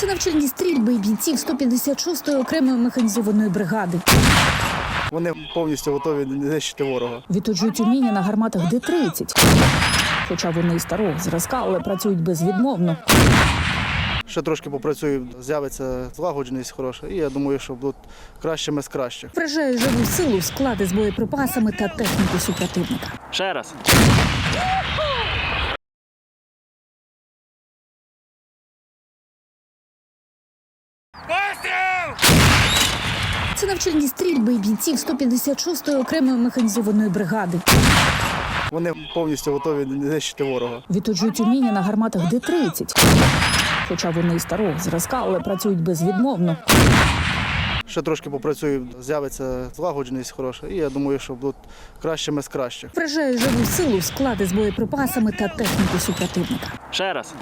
Це навчальні стрільби бійців 156-ї окремої механізованої бригади. Вони повністю готові знищити ворога. Відтоджують уміння на гарматах Д-30. Хоча вони і старого зразка, але працюють безвідмовно. Ще трошки попрацюю, з'явиться злагодженість хороша, і я думаю, що будуть кращими з кращих. Вражає живу силу, склади з боєприпасами та техніку супротивника. Ще раз. Це навчальні стрільби бійців 156-ї окремої механізованої бригади. Вони повністю готові знищити ворога. Відтоджують уміння на гарматах Д-30. Хоча вони і старого зразка, але працюють безвідмовно. Ще трошки попрацюю, з'явиться злагодженість хороша, і я думаю, що будуть кращими з кращих. Вражає живу силу, склади з боєприпасами та техніку супротивника. Ще раз.